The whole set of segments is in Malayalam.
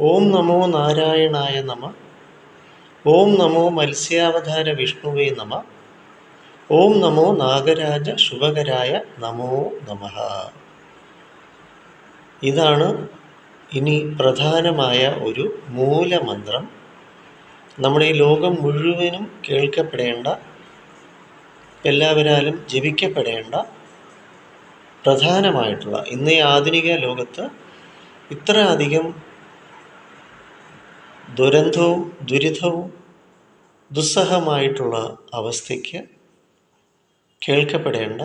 ഓം നമോ നാരായണായ നമ. ഓം നമോ മത്സ്യാവതാര വിഷ്ണുവേ നമ. ഓം നമോ നാഗരാജ ശുഭകരായ നമോ നമ. ഇതാണ് ഇനി പ്രധാനമായ ഒരു മൂലമന്ത്രം. നമ്മുടെ ഈ ലോകം മുഴുവനും കേൾക്കപ്പെടേണ്ട എല്ലാവരാലും ജപിക്കപ്പെടേണ്ട പ്രധാനമായിട്ടുള്ള ഇന്ന് ഈ ആധുനിക ലോകത്ത് ഇത്ര അധികം ദുരന്തവും ദുരിതവും ദുസ്സഹമായിട്ടുള്ള അവസ്ഥയ്ക്ക് കേൾക്കപ്പെടേണ്ട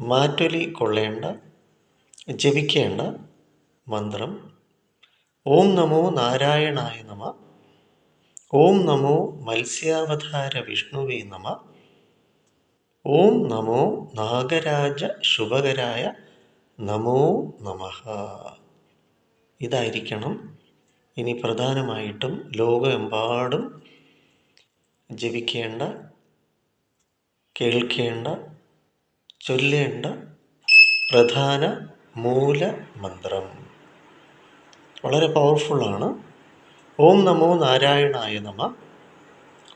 മാറ്റൊലി കൊള്ളേണ്ട ജപിക്കേണ്ട മന്ത്രം. ഓം നമോ നാരായണായ നമ. ഓം നമോ മത്സ്യാവതാര വിഷ്ണുവേ നമ. ഓം നമോ നാഗരാജ ശുഭകരായ നമോ നമ. ഇതായിരിക്കണം ഇനി പ്രധാനമായിട്ടും ലോകമെമ്പാടും ജപിക്കേണ്ട കേൾക്കേണ്ട ചൊല്ലേണ്ട പ്രധാന മൂലമന്ത്രം. വളരെ പവർഫുള്ളാണ് ഓം നമോ നാരായണായ നമ.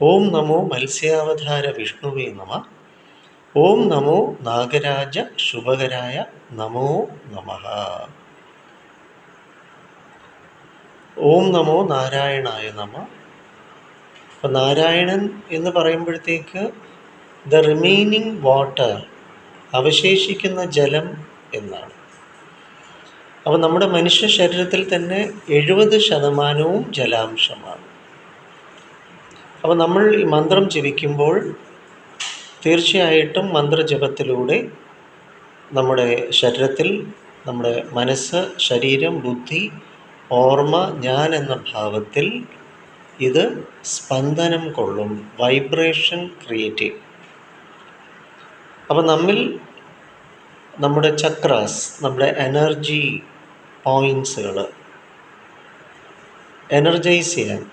ഓം നമോ മത്സ്യാവതാര വിഷ്ണുവേ നമ. ഓം നമോ നാഗരാജ ശുഭകരായ നമോ നമ. ഓം നമോ നാരായണായ നമ. അപ്പം നാരായണൻ എന്ന് പറയുമ്പോഴത്തേക്ക് ദ റിമൈനിങ് വാട്ടർ അവശേഷിക്കുന്ന ജലം എന്നാണ്. അപ്പം നമ്മുടെ മനുഷ്യ ശരീരത്തിൽ തന്നെ എഴുപത് ശതമാനവും ജലാംശമാണ്. അപ്പോൾ നമ്മൾ ഈ മന്ത്രം ജപിക്കുമ്പോൾ തീർച്ചയായിട്ടും മന്ത്രജപത്തിലൂടെ നമ്മുടെ ശരീരത്തിൽ നമ്മുടെ മനസ്സ് ശരീരം ബുദ്ധി ഓർമ്മ ഞാൻ എന്ന ഭാവത്തിൽ ഇത് സ്പന്ദനം കൊള്ളും വൈബ്രേഷൻ ക്രിയേറ്റ് ചെയ്യും. അപ്പോൾ നമ്മിൽ നമ്മുടെ ചക്രാസ് നമ്മുടെ എനർജി പോയിൻസുകൾ എനർജൈസ് ചെയ്യാൻ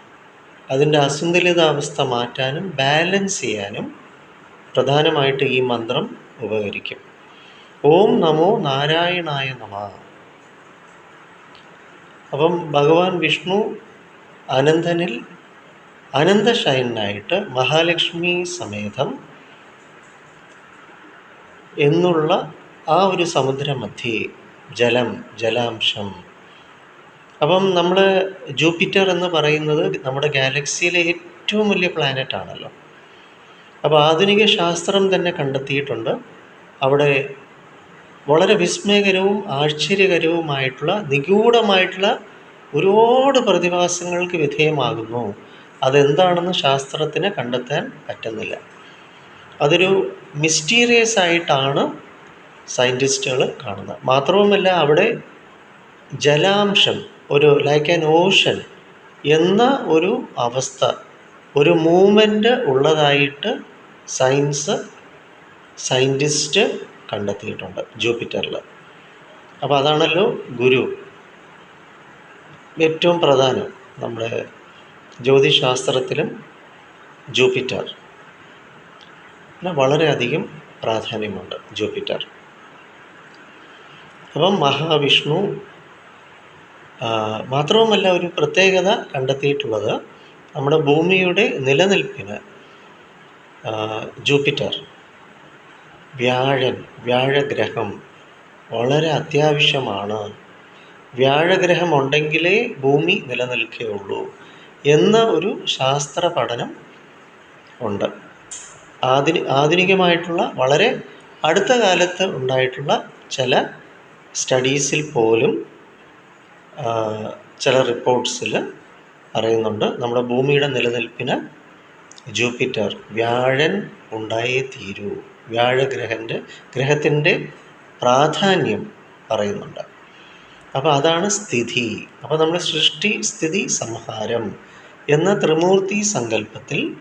അതിന്റെ അസന്തുലിതാവസ്ഥ മാറ്റാനും ബാലൻസ് ചെയ്യാനും പ്രധാനമായിട്ട് ഈ മന്ത്രം ഉപകരിക്കും. ഓം നമോ നാരായണായ നമ. അപ്പം ഭഗവാൻ വിഷ്ണു അനന്തനിൽ അനന്തശയനായിട്ട് മഹാലക്ഷ്മി സമേതം എന്നുള്ള ആ ഒരു സമുദ്രമധ്യേ ജലം ജലാംശം. അപ്പം നമ്മൾ ജൂപ്പിറ്റർ എന്ന് പറയുന്നത് നമ്മുടെ ഗാലക്സിയിലെ ഏറ്റവും വലിയ പ്ലാനറ്റ് ആണല്ലോ. അപ്പോൾ ആധുനിക ശാസ്ത്രം തന്നെ കണ്ടെത്തിയിട്ടുണ്ട്. അവിടെ വളരെ വിസ്മയകരവും ആശ്ചര്യകരവുമായിട്ടുള്ള നിഗൂഢമായിട്ടുള്ള ഒരുപാട് പ്രതിഭാസങ്ങൾക്ക് വിധേയമാകുന്നു. അതെന്താണെന്ന് ശാസ്ത്രത്തിന് കണ്ടെത്താൻ പറ്റുന്നില്ല. അതൊരു മിസ്റ്റീരിയസ് ആയിട്ടാണ് സയന്റിസ്റ്റുകൾ കാണുന്നത്. മാത്രവുമല്ല അവിടെ ജലാംശം ഒരു ലൈക്ക് ആൻ ഓഷൻ എന്ന ഒരു അവസ്ഥ ഒരു മൂമെന്റ് ഉള്ളതായിട്ട് സയൻസ് സയന്റിസ്റ്റ് കണ്ടെത്തിയിട്ടുണ്ട് ജൂപ്പിറ്ററിൽ അപ്പോൾ അതാണല്ലോ ഗുരു. ഏറ്റവും പ്രധാനം നമ്മുടെ ജ്യോതിശാസ്ത്രത്തിലും ജൂപ്പിറ്റർ. വളരെയധികം പ്രാധാന്യമുണ്ട് ജൂപ്പിറ്റർ. അപ്പം മഹാവിഷ്ണു മാത്രവുമല്ല ഒരു പ്രത്യേകത കണ്ടെത്തിയിട്ടുള്ളത് നമ്മുടെ ഭൂമിയുടെ നിലനിൽപ്പിന് ജൂപ്പിറ്റർ. വ്യാഴൻ വ്യാഴഗ്രഹം വളരെ അത്യാവശ്യമാണ്. വ്യാഴഗ്രഹം ഉണ്ടെങ്കിലേ ഭൂമി നിലനിൽക്കുകയുള്ളൂ എന്ന ഒരു ശാസ്ത്ര പഠനം ഉണ്ട്. ആധുനി ആധുനികമായിട്ടുള്ള വളരെ അടുത്ത കാലത്ത് ഉണ്ടായിട്ടുള്ള ചില സ്റ്റഡീസിൽ പോലും ചില റിപ്പോർട്ട്സിൽ പറയുന്നുണ്ട്. നമ്മുടെ ഭൂമിയുടെ നിലനിൽപ്പിന് ജൂപ്പിറ്റർ വ്യാഴൻ ഉണ്ടായേ തീരൂ. വ്യാഴഗ്രഹന്റെ ഗ്രഹത്തിന്റെ പ്രാധാന്യം പറയുന്നുണ്ട്. അപ്പോൾ അതാണ് സ്ഥിതി. അപ്പോൾ നമ്മുടെ സൃഷ്ടി സ്ഥിതി സംഹാരം എന്ന ത്രിമൂർത്തി സങ്കല്പത്തിൽ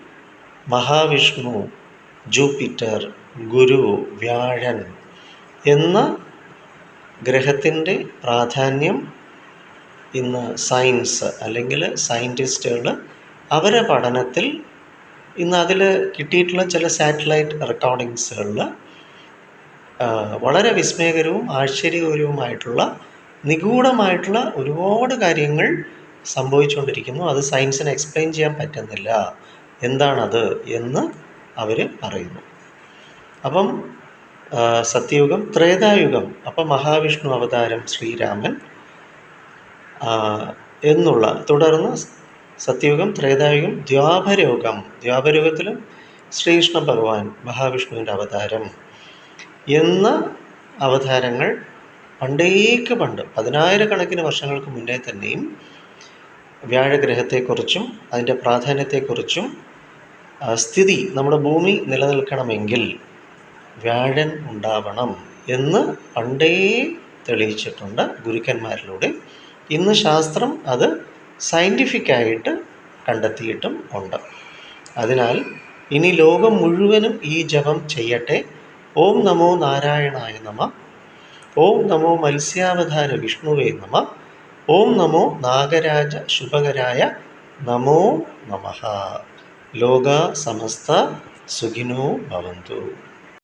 മഹാവിഷ്ണു ജൂപ്പിറ്റർ ഗുരു വ്യാഴൻ എന്ന ഗ്രഹത്തിന്റെ പ്രാധാന്യം ഇന്ന് സയൻസ് അല്ലെങ്കിൽ സയന്റിസ്റ്റുകൾ അവരെ പഠനത്തിൽ ഇന്ന് അതിൽ കിട്ടിയിട്ടുള്ള ചില സാറ്റലൈറ്റ് റെക്കോർഡിങ്സുകളിൽ വളരെ വിസ്മയകരവും ആശ്ചര്യകരവുമായിട്ടുള്ള നിഗൂഢമായിട്ടുള്ള ഒരുപാട് കാര്യങ്ങൾ സംഭവിച്ചുകൊണ്ടിരിക്കുന്നു. അത് സയൻസിന് എക്സ്പ്ലെയിൻ ചെയ്യാൻ പറ്റുന്നില്ല. എന്താണത് എന്ന് അവർ പറയുന്നു. അപ്പം സത്യയുഗം ത്രേതായുഗം അപ്പം മഹാവിഷ്ണു അവതാരം ശ്രീരാമൻ എന്നുള്ള തുടർന്ന് സത്യയുഗം ത്രേതായുഗം ദ്വാപരയുഗം. ദ്വാപരയുഗത്തിലും ശ്രീകൃഷ്ണ ഭഗവാൻ മഹാവിഷ്ണുവിന്റെ അവതാരം. എന്ന അവതാരങ്ങൾ പണ്ടേക്ക് പണ്ട് പതിനായിരക്കണക്കിന് വർഷങ്ങൾക്ക് മുന്നേ തന്നെയും വ്യാഴഗ്രഹത്തെക്കുറിച്ചും അതിന്റെ പ്രാധാന്യത്തെക്കുറിച്ചും സ്ഥിതി നമ്മുടെ ഭൂമി നിലനിൽക്കണമെങ്കിൽ വ്യാഴൻ ഉണ്ടാവണം എന്ന് പണ്ടേ തെളിയിച്ചിട്ടുണ്ട് ഗുരുക്കന്മാരിലൂടെ. ഇന്ന് ശാസ്ത്രം അത് സയന്റിഫിക്കായിട്ട് കണ്ടെത്തിയിട്ടും ഉണ്ട്. അതിനാൽ ഇനി ലോകം മുഴുവനും ഈ ജപം ചെയ്യട്ടെ. ഓം നമോ നാരായണായ നമ. ഓം നമോ മത്സ്യാവതാര വിഷ്ണുവേ നമ. ഓം നമോ നാഗരാജ ശുഭകരായ നമോ നമ. ലോക സമസ്ത സുഖിനോ ഭവന്തു.